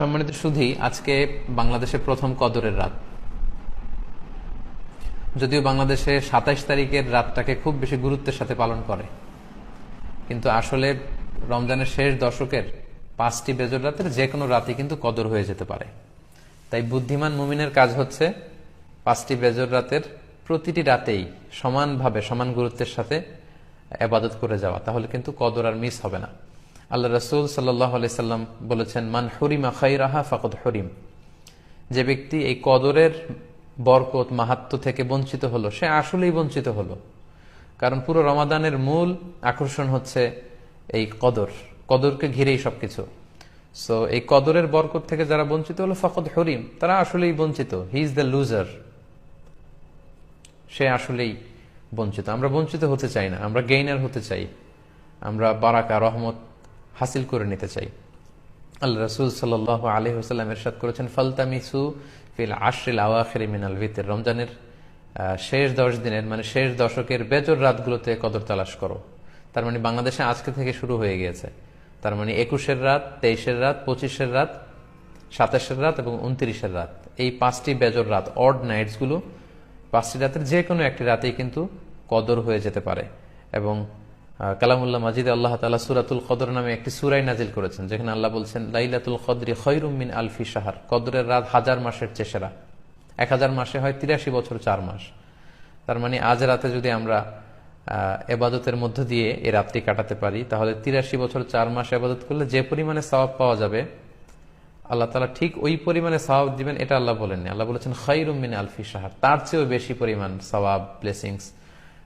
সম্মানিত শুধু আজকে বাংলাদেশে প্রথম কদরের রাত। যদিও বাংলাদেশে সাতাইশ তারিখের রাতটাকে খুব বেশি গুরুত্বের সাথে পালন করে। কিন্তু আসলে রমজানের শেষ দশকের পাঁচটি বেজর রাতের যে কোনো রাতে কিন্তু কদর হয়ে যেতে পারে। তাই বুদ্ধিমান মুমিনের কাজ হচ্ছে পাঁচটি বেজর রাতের প্রতিটি রাতেই সমানভাবে, সমান গুরুত্বের সাথে আবাদত করে যাওয়া। তাহলে কিন্তু কদর আর মিস হবে না। আল্লাহ রসুল সাল্লাহ সাল্লাম বলেছেন, মান হরিমা খাইরাহা ফাকদ হরিম। যে ব্যক্তি এই কদরের বরকত মাহাত্ম থেকে বঞ্চিত হলো, সে আসলেই বঞ্চিত হলো। কারণ পুরো রমাদানের মূল আকর্ষণ হচ্ছে এই কদর, কদরকে ঘিরেই সবকিছু। সো এই কদরের বরকত থেকে যারা বঞ্চিত হলো ফকত হরিম, তারা আসলেই বঞ্চিত। হি ইজ দ্য লুজার সে আসলেই বঞ্চিত। আমরা বঞ্চিত হতে চাই না, আমরা গেইনার হতে চাই। আমরা বারাকা, রহমত হাসিল করে নিতে চাই। আল্লাহ রসুল সাল আলী হোসাল্লাম এরশাদ করেছেন, ফালতামিসু ফিল আশরিল আওয়াখের মিনাল ভিতের। রমজানের শেষ দশ দিনের মানে শেষ দশকের বেজর রাতগুলোতে কদর তালাশ করো। তার মানে বাংলাদেশে আজকে থেকে শুরু হয়ে গিয়েছে। তার মানে একুশের রাত, তেইশের রাত, পঁচিশের রাত, সাতাশের রাত এবং উনত্রিশের রাত। এই পাঁচটি বেজর রাত অড নাইটসগুলো পাঁচটি রাতের যে কোনো একটি রাতেই কিন্তু কদর হয়ে যেতে পারে। এবং কালামুল্লাহ মাজিদ আল্লাহ তালা সুরাতুল কদর নামে একটি সুরাই নাজিল করেছেন, যেখানে আল্লাহ বলছেন, লাইলাতুল কদরি খৈরুমিন আলফি সাহার কদরের রাত হাজার মাসের চেষেরা এক হাজার মাসে হয় তিরাশি বছর চার মাস। তার মানে আজ রাতে যদি আমরা এবাদতের মধ্য দিয়ে এই রাত্রি কাটাতে পারি, তাহলে তিরাশি বছর চার মাস এবাদত করলে যে পরিমাণে সওয়াব পাওয়া যাবে, আল্লাহ তালা ঠিক ওই পরিমাণে সওয়াব দিবেন, এটা আল্লাহ বলেননি। আল্লাহ বলেছেন খৈরুমিন আলফি সাহার তার চেয়েও বেশি পরিমাণ সওয়াব, ব্লেসিংস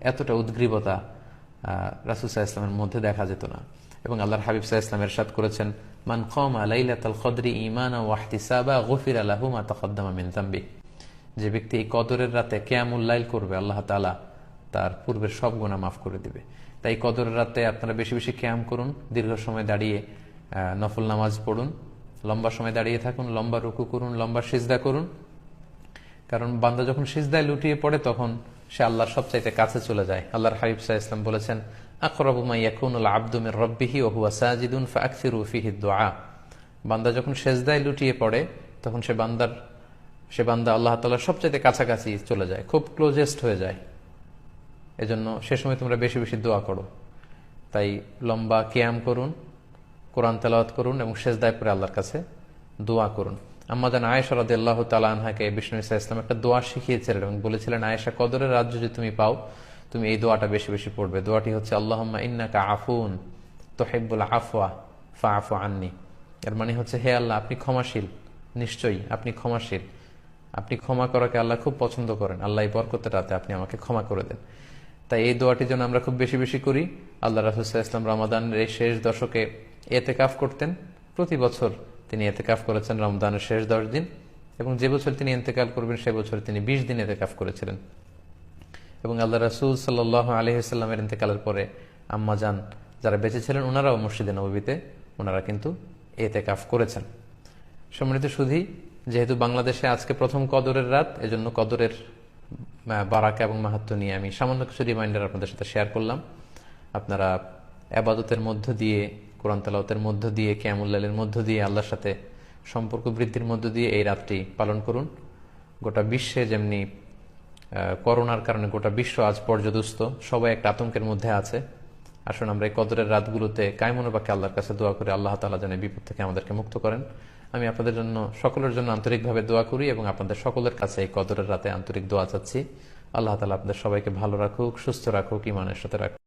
এতটা উদ্গ্রীবতা রাসুসাহ ইসলামের মধ্যে দেখা যেত না। এবং আল্লাহর হাবিব সাহা ইসলাম এরশাদ করেছেন, মান কম আলাইলাতাল খদরি ইমান ওয়াহতিসাবা গফির আলাহুমা যে ব্যক্তি এই কদরের রাতে কেয়ামুল্লাইল করবে, আল্লাহ তালা তার পূর্বের সব গোনা মাফ করে দিবে। তাই কদরের রাতে আপনারা বেশি বেশি ক্যাম করুন, দীর্ঘ সময় দাঁড়িয়ে নফল নামাজ পড়ুন, লম্বা সময় দাঁড়িয়ে থাকুন, লম্বা রুকু করুন, লম্বা সিজদা করুন। কারণ বান্দা যখন সিজদায় লুটিয়ে পড়ে, তখন সে আল্লাহর সবচাইতে কাছে চলে যায়। আল্লাহর হাবিব সাহা ইসলাম বলেছেন আব্দুমের রব্বিহি ও হুয়া সাজিদুন ফাকসির উফিহি দোয়া বান্দা যখন সেজদায় লুটিয়ে পড়ে, তখন সে বান্দার, সে বান্দা আল্লাহ তাল্লাহ সবচাইতে কাছাকাছি চলে যায়, খুব ক্লোজেস্ট হয়ে যায়। এজন্য সে সময় তোমরা বেশি বেশি দোয়া করো। তাই লম্বা কিয়াম করুন, কোরআন তেলাওয়াত করুন এবং শেষদায় পরে আল্লাহর কাছে দোয়া করুন। আম্মাদান আয়েশা রাদ আল্লাহ তালাহাকে বিষ্ণু ইসা ইসলাম একটা দোয়া শিখিয়েছিলেন এবং বলেছিলেন, আয়েশা, কদরের রাজ্য যদি তুমি পাও, তুমি এই দোয়াটা বেশি বেশি পড়বে। দোয়াটি হচ্ছে আল্লাহ ইন্নাকা আফুন তোহেবুল আফওয়া ফা আফু আননি। এর মানে হচ্ছে, হে আল্লাহ, আপনি ক্ষমাশীল। নিশ্চয়ই আপনি ক্ষমাশীল। আপনি ক্ষমা করাকে আল্লাহ খুব পছন্দ করেন। আল্লাহ এই বরকতের রাতে আপনি আমাকে ক্ষমা করে দেন। তাই এই দোয়াটি যেন আমরা খুব বেশি বেশি করি। আল্লাহ রাসুসাহ ইসলাম রমাদানের এই শেষ দশকে এতে কাফ করতেন। প্রতি বছর তিনি এতেকাফ করেছেন রমদানের শেষ দশ দিন এবং যে বছর তিনি এতেকাল করবেন, সে বছর তিনি বিশ দিন এতেকাফ করেছিলেন। এবং আল্লাহ রাসুল সাল্লাহ আলহিসাল্লামের ইন্তেকালের পরে আম্মা যান যারা বেঁচে ছিলেন ওনারাও মসজিদে নবীতে ওনারা কিন্তু এতেকাফ করেছেন। সম্মানিত সুধী, যেহেতু বাংলাদেশে আজকে প্রথম কদরের রাত, এজন্য কদরের বারাকা এবং মাহাত্ম নিয়ে আমি সামান্য কিছু রিমাইন্ডার আপনাদের সাথে শেয়ার করলাম। আপনারা আবাদতের মধ্য দিয়ে কোরআন তালাওতের মধ্য দিয়ে ক্যামুল্লালের মধ্য দিয়ে, আল্লাহর সাথে সম্পর্ক বৃদ্ধির মধ্য দিয়ে এই রাতটি পালন করুন। গোটা বিশ্বে যেমনি করোনার কারণে গোটা বিশ্ব আজ পর্যদুস্ত, সবাই একটা আতঙ্কের মধ্যে আছে। আসুন আমরা এই কদরের রাতগুলোতে কায়মনোবাকে আল্লাহর কাছে দোয়া করে, আল্লাহ তালা যেন বিপদ থেকে আমাদেরকে মুক্ত করেন। আমি আপনাদের জন্য, সকলের জন্য আন্তরিকভাবে দোয়া করি এবং আপনাদের সকলের কাছে এই কদরের রাতে আন্তরিক দোয়া চাচ্ছি। আল্লাহ তালা আপনাদের সবাইকে ভালো রাখুক, সুস্থ রাখুক ইমানের সাথে রাখুক।